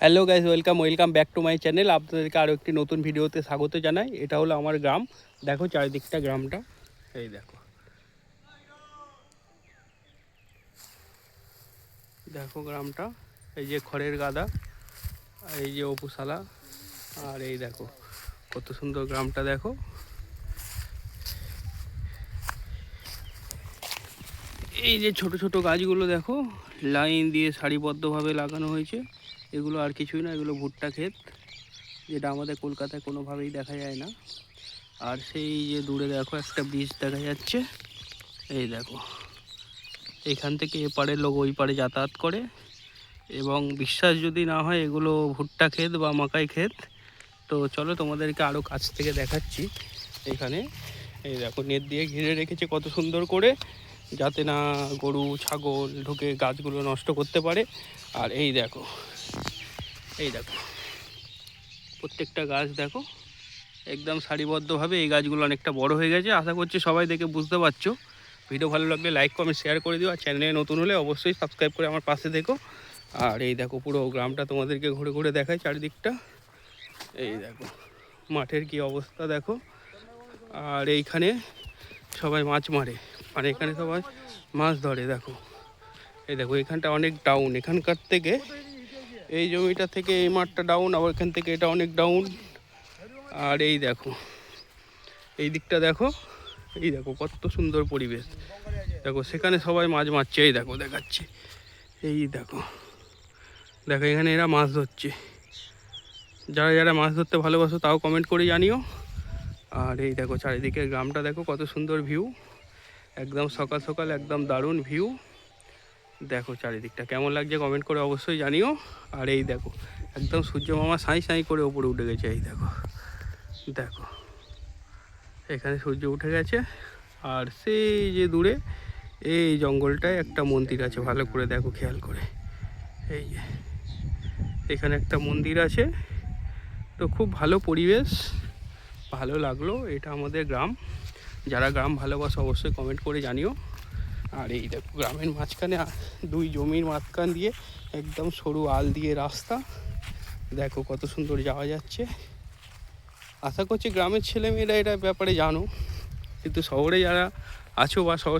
Hello guys welcome welcome back to my channel আপনাদেরকে আরও একটি নতুন ভিডিওতে স্বাগত জানাই। এটা হলো আমার গ্রাম। দেখো চারিদিকটা গ্রামটা। এই দেখো। দেখো গ্রামটা। এই যে খড়ের গাদা এই যে অপুশালা আর এই দেখো, কত সুন্দর গ্রামটা দেখো। এই যে ছোট ছোট গাছগুলো দেখো লাইন দিয়ে সারিবদ্ধভাবে লাগানো হয়েছে। এগুলো আর কিছুই না, এগুলো ভুট্টা ক্ষেত, যেটা আমাদের কলকাতায় কোনোভাবেই দেখা যায় না। আর সেই যে দূরে দেখো, একটা ব্রিজ দেখা যাচ্ছে। এই দেখো, এখান থেকে এপারের লোক ওই পারে যাতায়াত করে। এবং বিশ্বাস যদি না হয়, এগুলো ভুট্টা ক্ষেত বা মাকাই ক্ষেত। তো চলো তোমাদেরকে আরও কাছ থেকে দেখাচ্ছি। এখানে, এই দেখো, নেট দিয়ে ঘিরে রেখেছে কত সুন্দর করে। যাতে না গরু, ছাগল ঢুকে গাছগুলো নষ্ট করতে পারে। আর এই দেখো এই দেখো, প্রত্যেকটা গাছ দেখো, একদম সারিবদ্ধভাবে এই গাছগুলো অনেকটা বড় হয়ে গেছে। আশা করছি সবাই দেখে বুঝতে পারছ। ভিডিও ভালো লাগলে লাইক, কমেন্ট শেয়ার করে দিও। আর চ্যানেলে নতুন হলে অবশ্যই সাবস্ক্রাইব করে আমার পাশে দেখো আর এই দেখো, পুরো গ্রামটা তোমাদেরকে ঘুরে ঘুরে দেখায় চারিদিকটা। এই দেখো, মাঠের কি অবস্থা দেখো। আর এইখানে সবাই মাছ মারে। মানে এখানে সবাই মাছ ধরে, দেখো। এই দেখো, এখানটা অনেক ডাউন এখানকার থেকে এই জমিটা থেকে এই মাঠটা ডাউন আবার এখান থেকে এটা অনেক ডাউন আর এই দেখো, এই দিকটা দেখো, এই দেখো কত সুন্দর পরিবেশ। দেখো, সেখানে সবাই মাছ মারছে, এই দেখো, দেখাচ্ছে। এই দেখো দেখো, এখানে এরা মাছ ধরছে। যারা যারা মাছ ধরতে ভালোবাসো, তাও কমেন্ট করে জানিও। আর এই দেখো চারিদিকে গ্রামটা দেখো, কত সুন্দর ভিউ একদম সকাল সকাল, একদম দারুণ ভিউ দেখো চারিদিকটা কেমন লাগছে কমেন্ট করে অবশ্যই জানিও। আর এই দেখো, একদম সূর্য মামা সাঁই সাঁই করে ওপরে উঠে গেছে, এই দেখো। দেখো, এখানে সূর্য উঠে গেছে। আর সেই যে দূরে, এই জঙ্গলটায় একটা মন্দির আছে, ভালো করে দেখো খেয়াল করে। এই যে, এখানে একটা মন্দির আছে। তো খুব ভালো পরিবেশ, ভালো লাগল, এটা আমাদের গ্রাম। যারা গ্রাম ভালোবাসো অবশ্যই কমেন্ট করে জানিও। আর এই দেখো গ্রামের মাঝখানে দুই জমির মাঝখান দিয়ে একদম সরু আল দিয়ে রাস্তা। দেখো কত সুন্দর যাওয়া যাচ্ছে। আশা করছি গ্রামের ছেলেমেয়েরা এটা ব্যাপারে জানো। কিন্তু শহরে যারা আছো বা শহর